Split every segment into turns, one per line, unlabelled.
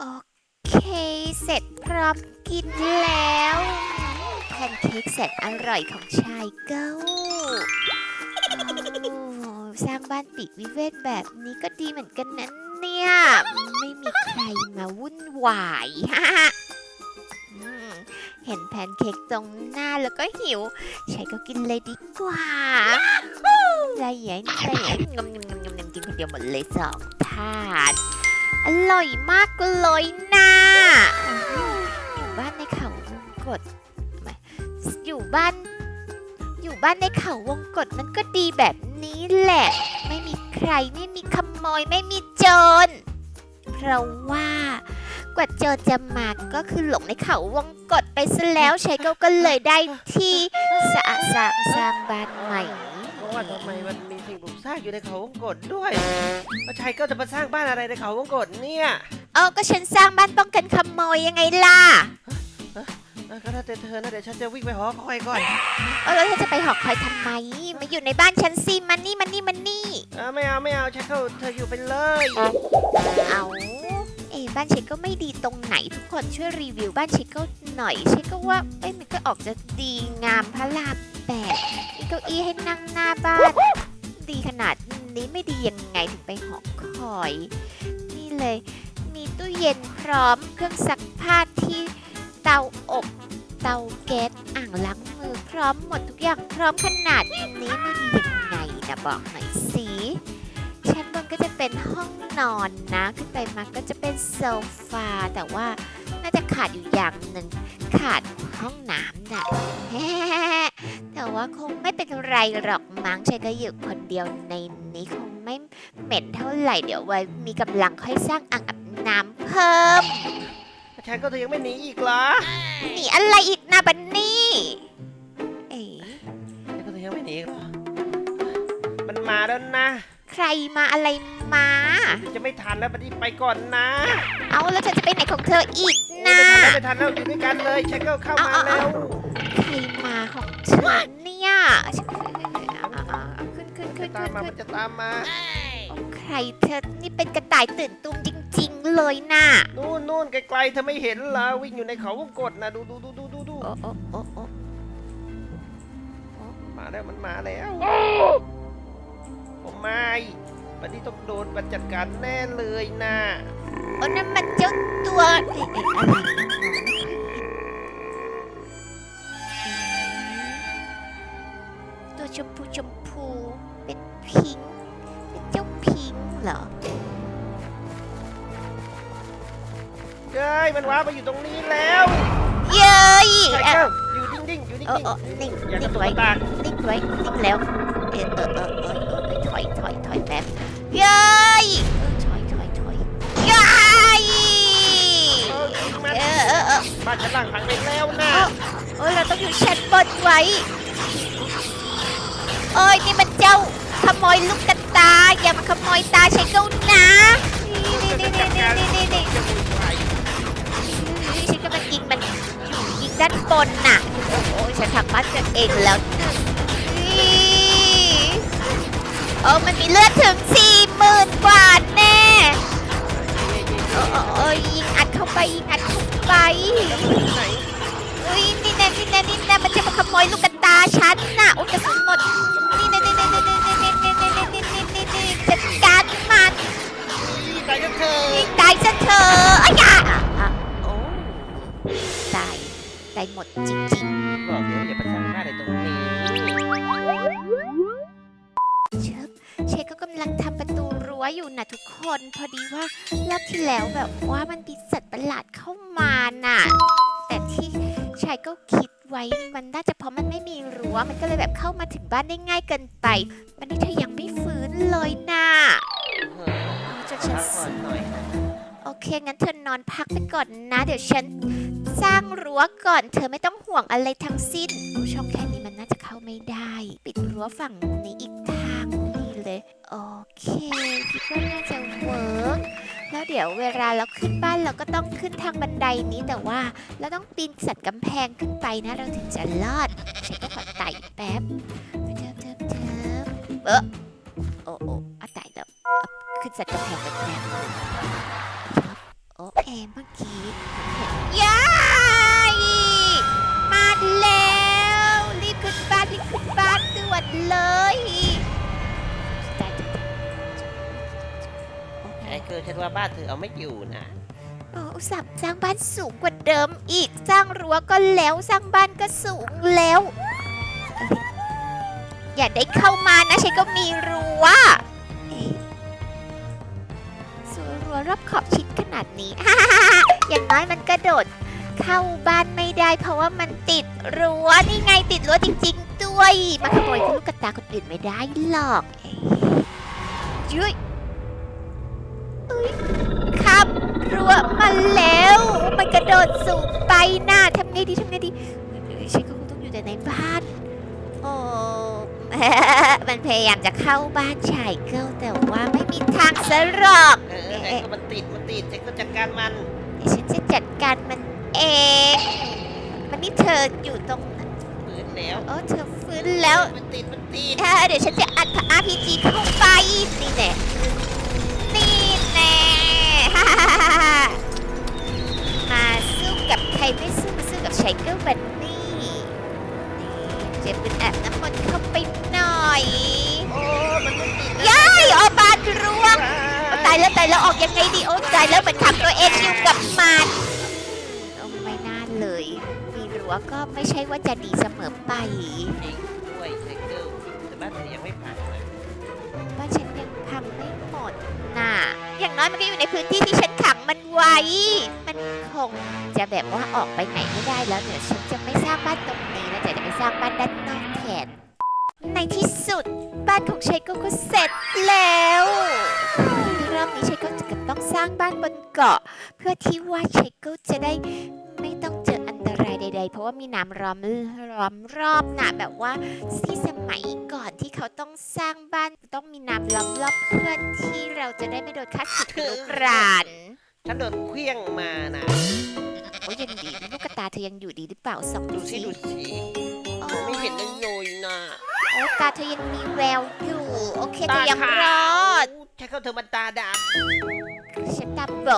โอเค เสร็จพร้อมกินแล้วแพนเค้กแสนอร่อยของชายเก้าโอ้สร้างบ้านปีกวิเวกแบบนี้ก็ดีเหมือนกันนะเนี่ย ไม่มีใครมาวุ่นวายอืมเห็นแพนเค้กตรงหน้าแล้วก็หิวชายก็กินเลยดีกว่าอะไรอย่างนี้อะไรอย่างนี้งมงมงมงมกินคนเดียวหมดเลยสองถาด อร่อยมากเลยนะอยู่บ้านในเขาวงกตอยู่บ้าน อยู่บ้านในเขาวงกตมันก็ดีแบบนี้แหละ ไม่มีใครไม่มีขโมยไม่มีโจร เพราะว่ากว่าโจรจะมาก็คือหลงในเขาวงกตไปซะแล้วใชายเก้าก็เลยได้ที่สะสางสร้างบ้านใหม่
ว่าทำไมมันมีสิ่งปลูกสร้างอยู่ในเขาวงกตด้วยแล้วชายก็จะมาสร้างบ้านอะไรในเขาวงกตเนี่ย
เออก็ฉันสร้างบ้านป้องกันขโมยยังไงล่ะ
เออก็ถ้าเธอนะเดี๋ยวฉันจะวิ่งไปหอคอยก่อน
เออแล้วเธอจะไปหอคอยทำไม มาอยู่ในบ้านฉันสิมันนี่มันนี่มันนี่
เออไม่เอาไม่เอาชายก็เธออยู่ไปเลย
เอาเอ้บ้านเชคก็ไม่ดีตรงไหนทุกคนช่วยรีวิวบ้านเชคก็หน่อยเชคก็ว่าเอ้ยมันก็ออกจะดีงามพระรามแปดมี เก้าอี้ให้นั่งหน้าบ้าน ดีขนาดนี้ไม่ดียังไงถึงไปหอคอย นี่เลย มีตู้เย็นพร้อมเครื่องซักผ้าที่เตาอบเตาแก๊สอ่างล้างมือพร้อมหมดทุกอย่างพร้อมขนาดนี้ไม่ดียังไงนะบอกหน่อยสิชั้นบนก็จะเป็นห้องนอนนะ ขึ้นไปมาก็จะเป็นโซฟาแต่ว่าน่าจะขาดอยู่อย่างหนึ่งขาดห้องน้ำน่ะ แต่ว่าคงไม่เป็นไรหรอกมั้งฉันก็อยู่คนเดียวในนี้คงไม่เหม็นเท่าไหร่เดี๋ยวไว้มีกำลังค่อยสร้างอ่างอาบน้ำเพิ่ม
ชายก็เธอยังไม่หนีอีกเหรอ
หนีอะไรอีกนะบันนี่เอ๋
ชายก็เธอยังไม่หนีอีกเหรอมันมาแล้วนะ
ใครมาอะไรมา
เดี๋ยวจะไม่ทันแล้วบัดนี้ไปก่อนนะ
เอาแล้วเธอจะไปไหนของเธออีก
โอ้
นะ
ไม่ทันแล้วไม่ทันแล้วอยู่ด้วยกันเลยชายก็เข้ามา
เอาเอา
แล้ว
ใครมาของเธอเนี่ยขึ้นขึ้นขึ้
จะ
น
ตาม
ขึ้น
มา
ขึ้
มันนจะตามมา
ใครเธอนี่เป็นกระต่ายตื่นตูมจริง ๆ เลยน่ะ
นู่นนู่นไกลๆเธอไม่เห็นเหรอวิ่งอยู่ในเขาวงกตนะดูดูดูดูดูดู
โอ้โอ้โอ้โอ้
มาแล้วมันมาแล้วผมไม่วันนี้ต้องโดนมันจัดการแน่เลยนะ
โอ้นั่นมันเจ้าตัวเอ๊ะเอ๊ะอะไร พูชมพู เป็นพิงค์เป็นเจ้าพิงค์เหรอ
เย้ยมันว้ามาอยู่ตรงนี้แล้ว
เย้ย
ใช่
อะ
เก้าอยู่นิ่งๆอยู่นิ่
เอองเออนิ่ง
ๆอย่า
นิ่
ก
ง
ระตุก
ไว้
กระตาก
นิ่งไว้นิ่งแล้วเออเออเออเออเออเออถอยถอยถอยแป๊บเย้ยเออถอยถอยถอยเย้ย
เออยิงมัน
เออเออเออ
บ้านชั้นล่างพังไปแล้วนะ
โอ้ยเราต้องอยู่ชั้นบนไว้ โอ้ยนี่มันเจ้าขโมยลูกกระตา อย่ามาขโมยตาใช้เก้านะนี่นี่นี่นี่นี่นี่นี่นี่ฉันกำลังยิงมันอยู่ยิงด้านบนน่ะโอ้โหฉันทำบ้านตัวเองแล้วหนึ่งนี่โอ้มันมีเลือดถึงสี่หมื่นกว่าแน่โอ้โอ้โอ้ยยิงอัดเข้าไปยิงอัดเข้าไปอุ้ยนี่แน่นี่แน่นี่แน่มันจะมาขโมยลูกกระตาฉันน่ะโอ้ยกระสุนหมด
เถอ
ยิงตายซะเถออ้ยอะอะโอ้ตายตายหมดจริงๆ
บอกเดี๋ยวอย่าไปสร้างบ้านในตรงนี้
เชฟเชฟก็กำลังทำประตูรั้วอยู่นะทุกคน พอดีว่ารอบที่แล้วแบบว่ามันมีสัตว์ประหลาดเข้ามาน่ะ แต่ที่ชายก็คิดไว้มันน่าจะเพราะมันไม่มีรั้ว มันก็เลยแบบเข้ามาถึงบ้านได้ง่ายเกินไป วันนี้เธอยังไม่ฟื้นเลยน่ะ ฉัน
พักหน่อย
โอเค งั้นเธอนอนพักไปก่อนนะ เดี๋ยวฉันสร้างรั้วก่อน เธอไม่ต้องห่วงอะไรทั้งสิ้นช่องแค่นี้มันน่าจะเข้าไม่ได้ ปิดรั้วฝั่งนี้อีกทางนี้เลย โอเคคิดว่าน่าจะเวิร์กแล้วเดี๋ยวเวลาเราขึ้นบ้านเราก็ต้องขึ้นทางบันไดนี้แต่ว่าเราต้องปีนสัตว์กำแพงขึ้นไปนะ เราถึงจะรอดฉันก็ขอไต่แป๊บเทิบเทิบเทิบเออโอ้โอ้ ขึ้นสัตว์กำแพงไปแป๊บโอ้เอะเมื่อกี้ยายมาแล้วรีบขึ้นบ้านรีบขึ้นบ้านด่วนเลยจ้าจ้าจ้าโอเค
ไอ้คือฉันว่าบ้านเธอเอาไม่อยู่นะ
โอ้อุตส่าห์สร้างบ้านสูงกว่าเดิมอีกสร้างรั้วก็แล้วสร้างบ้านก็สูงแล้วเอ้ยอย่าได้เข้ามานะฉันก็มีรั้ว สวนรั้วรอบขอบชิดขนาดนี้ อย่างน้อยมันกระโดด เข้าบ้านไม่ได้ เพราะว่ามันติดรั้วนี่ไงติดรั้วจริง ๆ ด้วย มาขโมยลูกกระตาคนอื่นไม่ได้หรอกยุ้ยครับรั้วมาแล้ว มันกระโดดสูงไปหน่าทำไงดีทำไงดีฉันก็คงต้องอยู่แต่ในบ้านโอ้มันพยายามจะเข้าบ้านชายเกิลแต่ว่าไม่มีทางสหรอก
เออมันติดมันติดฉันก็จัดการมัน
เดี๋ยวฉันจะจัดการมันเองมันนี่เธออยู่ตรง
ฟื้นแล้ว
โอ้เธอฟื้นแล้ว
มันติดมันติด
เออเดี๋ยวฉันจะอัด RPG เข้าไปนี่แน่นี่แน่มาสู้กับใครไม่สู้มาสู้กับไชเกิลบันนี่เจะเป็นแอบน้ำมันเข้าไปหน่อย
โอ้ มันม่ติด
ย้ายออกบาร่วง
ว้า
ตายแล้วตายแล้วออกยังไงดีโอ้ตายแล้วเหมือนขังตัวเองอยู่กับมันโอ้ไม่น่าเลย มีรั้วก็ไม่ใช่ว่าจะดีเสมอไป
จริงด้วยไซเคิลแต่บ้านเธอยังไม่ผ่านนะ
บ้านฉันยังพังไม่หมดน่ะอย่างน้อยมันก็อยู่ในพื้นที่ที่ฉันขังมันไว้ มันคงจะแบบว่าออกไปไหนไม่ได้แล้วเดี๋ยวฉันจะไม่สร้างบ้านตรงนี้แล้วแต่จะไปสร้างบ้านด้านนอกแทนในที่สุดบ้านของชัยก็ก็เสร็จแล้ว ร้างบ้านบนเกาะ เพื่อที่ว่าชัยก็จะได้ไม่ต้องเจออันตรายใด ๆ เพราะว่ามีน้ำล้อมล้อมรอบน่ะแบบว่าที่สมัยก่อนที่เขาต้องสร้างบ้านต้องมีน้ำล้อมรอบเพื่อที่เราจะได้ไม่โดนคัดสึกลุกราน
ฉันโดนเคลี้ยงมานะ
โอ้ยยังดีนะลูกกระตาเธอยังอยู่ดีหรือเปล่าส่อง
ดู
ดู
สิ
สิ
ดูสิ
โอ้
ไม่เห็นเลยเลยนะ
โอ้ตาเธอยังมีแววอยู่ โอเคเธอยังรอด
ใช่เขาเธอมันตาดำ
ฉันตาโบ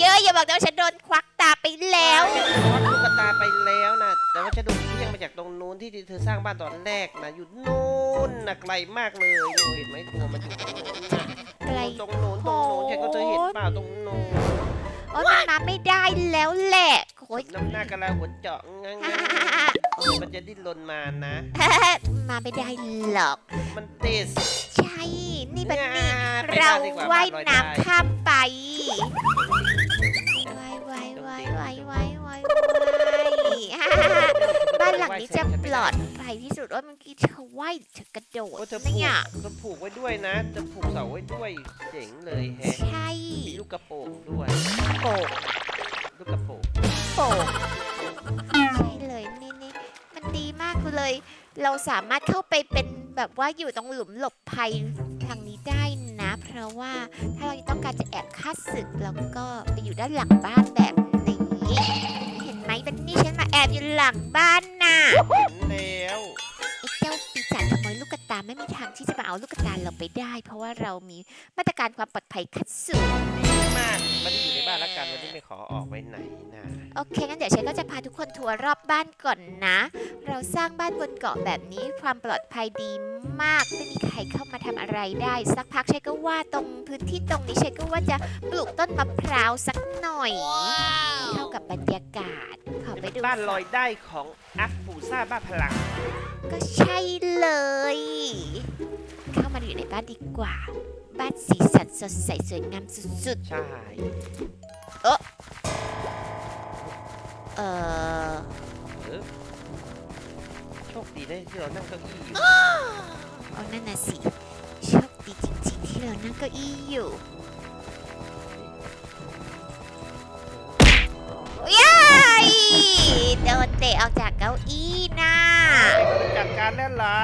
เยอะอย่าบอกนะว่าฉันโดนควักตาไปแล้ว
ฉันโดนลูกตาไปแล้วนะ แต่ว่าฉันโดนเคลี้ยงมาจากตรงนู้นที่เธอสร้างบ้านตอนแรกนะอยู่นู้นนะไกลมากเลยหนูเห็นไหมตัวมันอยู่ตรงนู้นนะ
ไกล
ตรงนู้นตรงนู้นใช่ก็เธอเห็นเปล่าตรงนู้น
โอ้ยมันมาไม่ได้แล้วแหละโอ้ย
น้ำหน้ากระลาหัวเจาะงั้งเดี๋ยวมันจะดิ้นรนมานะ
มาไม่ได้หรอก
มันติด
ใช่ นี่บันนี่
ไป
เรา
บ้นดีก
ว่าย
บ้ลอ
น้ำ
ได้
ข้าม ไว่ายว่ายว่ายว่ายว่ายว่ายบ้านหลังนี้จะปลอดภัยที่สุดว่าเมื่อกี้เธอว่ายเธอกระโดด
โอ้เธอผูก
เนี่ย
เธอผูกไว้ด้วยนะจะผูกเสาไว้ด้วยเจ๋งเลยแฮะ
ใช่
มีลูกกระโปรงด้วย
โป่ง
ลูกกระโปรง
โป่งใช่เลยนี่นี่มันดีมากเลย เราสามารถเข้าไปเป็นแบบว่าอยู่ตรงหลุมหลบภัย ราะว่าถ้าเราต้องการจะแอบฆ่าศึกเราก็ไปอยู่ด้านหลังบ้านแบบนี้ เห็นไหมบันนี่ฉันมาแอบอยู่หลังบ้านน่ะ
เห็นแล้ว
ไอ้เจ้าปีศาจขโมยลูกกระตาไม่มีทางที่จะมาเอาลูกกระตาเราไปได้ เพราะว่าเรามีมาตรการความปลอดภัยขั้นสูง
ดีมากไม่ได้อยู่ในบ้านแล้วกันวันนี้ไม่ขอออกไปไหนนะ
โอเคงั้นเดี๋ยวฉันก็จะพาทุกคนทัวร์รอบบ้านก่อนนะ เราสร้างบ้านบนเกาะแบบนี้ความปลอดภัยดีมากไม่มีใครเข้ามาทำอะไรได้ สักพักฉันก็ว่าตรงพื้นที่ตรงนี้ฉันก็ว่าจะปลูกต้นมะพร้าวสักหน่อย เข้ากับบรรยากาศขอไปดู
บ้านลอยได้ของอัฟปูซ่าบ้านพลัง
ก็ใช่เลย เข้ามาอยู่ในบ้านดีกว่า บ้านสีสันสดใสสวยงามสุด
ใช่
ๆ เออ
เออโชคดีนะที่เรานั่งเก้าอี้อยู่
เอานั่นน่ะสิโชคดีจริงๆที่เรานั่งเก้าอี้อยู่ย้ายโดนเตะออกจากเก้าอี้นะ
จัดการแล้วเหรอ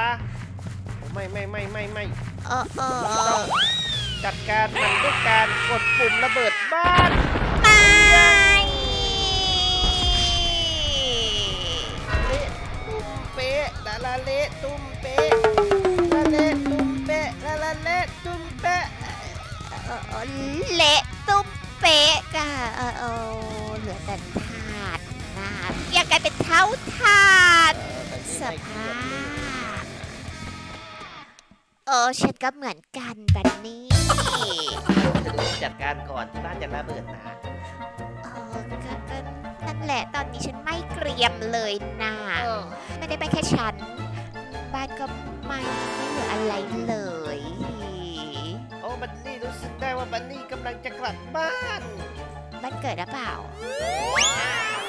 โอ้ไม่ไม่ไม่ไม่ไม่
เออเออเอ
ต้อ
อง
จัดการมันด้วยการกดปุ่มระเบิดบ้าน เละตุ้มเป๊ะละเละตุ้มเป๊ะละละเละตุ้มเป๊ะเละตุ้มเป๊ะ
ก็เออเหลือแต่ถาดนะอยากกลาย
เป็นเท้า
ถา
ดสภา
พเออฉันก็เหมือนกันบันนี่
จัดการก่อนที่บ้านจะระเบิดนะ
เออก็นั่นแหละตอนนี้ฉันไม่เกรียมเลยนะไม่ได้ไปแค่ฉัน บ้านก็ไม่ไม่เหลืออะไรเลย
โอ้บันนี่รู้สึกได้ว่าบันนี่กำลังจะกลับบ้าน
บ้านเกิดหรือเปล่า
ใช่